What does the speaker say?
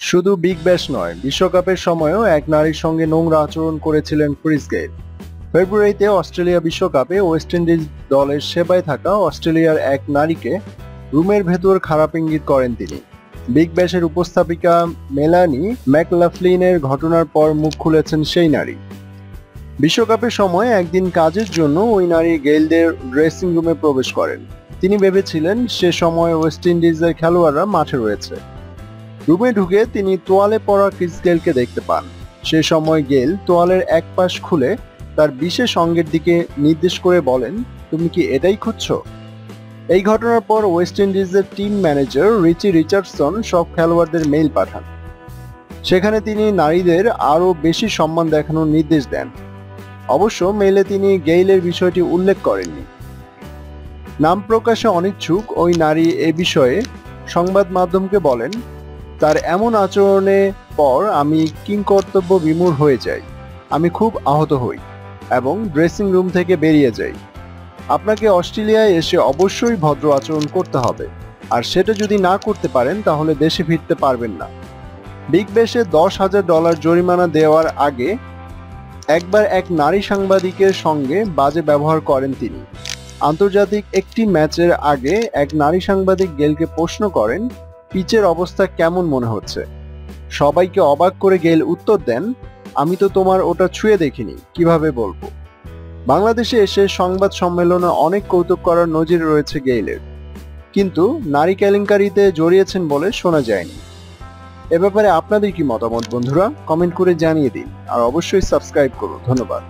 শুধু Big Bash নয়, বিশ্বকাপের সময়ও এক নারীর সঙ্গে নোংরা আচরণ করেছিলেন ক্রিস গেইল। ফেব্রুয়ারিতে অস্ট্রেলিয়া বিশ্বকাপে ওয়েস্ট ইন্ডিজ দলের সেবায় থাকা অস্ট্রেলিয়ার এক নারীকে রুমের ভেতর খারাপ ইঙ্গিত করেন তিনি। বিগ ব্যাশের উপস্থাপিকা মেলানি ম্যাকলাফলিনের ঘটনার পর মুখ খুলেছেন সেই নারী। বিশ্বকাপের সময় একদিন কাজের জন্য ওই নারী গেইলদের ড্রেসিং রুমে প্রবেশ করেন। তিনি ভেবেছিলেন সে সময় ওয়েস্ট ইন্ডিজের খেলোয়াড়রা মাঠে রয়েছে। রুমে ঢুকে তিনি তোয়ালে পড়া ক্রিস গেলকে দেখতে পান। সে সময় গেল তোয়ালের এক পাশ খুলে তার বিশেষ অঙ্গের দিকে নির্দেশ করে বলেন, তুমি কি এটাই খুঁজছো? এই ঘটনার পর ওয়েস্ট ইন্ডিজের টিম ম্যানেজার রিচি রিচার্ডসন সব খেলোয়াড়দের মেইল পাঠান। সেখানে তিনি নারীদের আরও বেশি সম্মান দেখানোর নির্দেশ দেন। অবশ্য মেইলে তিনি গেইলের বিষয়টি উল্লেখ করেননি। নাম প্রকাশে অনিচ্ছুক ওই নারী এ বিষয়ে সংবাদ মাধ্যমকে বলেন তার এমন আচরণে পর আমি কিংকর্তব্য বিমূঢ় হয়ে যাই। আমি খুব আহত হই এবং ড্রেসিং রুম থেকে বেরিয়ে যাই। আপনাকে অস্ট্রেলিয়ায় এসে অবশ্যই ভদ্র আচরণ করতে হবে। আর সেটা যদি না করতে পারেন, তাহলে দেশে ফিরতে পারবেন না। বিগ বেশে দশ হাজার ডলার জরিমানা দেওয়ার আগে একবার এক নারী সাংবাদিকের সঙ্গে বাজে ব্যবহার করেন তিনি। আন্তর্জাতিক একটি ম্যাচের আগে এক নারী সাংবাদিক গেলকে প্রশ্ন করেন পিচের অবস্থা কেমন মনে হচ্ছে? সবাইকে অবাক করে গেল উত্তর দেন, আমি তো তোমার ওটা ছুঁয়ে দেখিনি, কীভাবে বলব? বাংলাদেশে এসে সংবাদ সম্মেলনে অনেক কৌতুক করার নজির রয়েছে গেইলের। কিন্তু নারী কেলেঙ্কারিতে জড়িয়েছেন বলে শোনা যায়নি। এ ব্যাপারে আপনাদের কি মতামত বন্ধুরা? কমেন্ট করে জানিয়ে দিন, আর অবশ্যই সাবস্ক্রাইব করুন। ধন্যবাদ।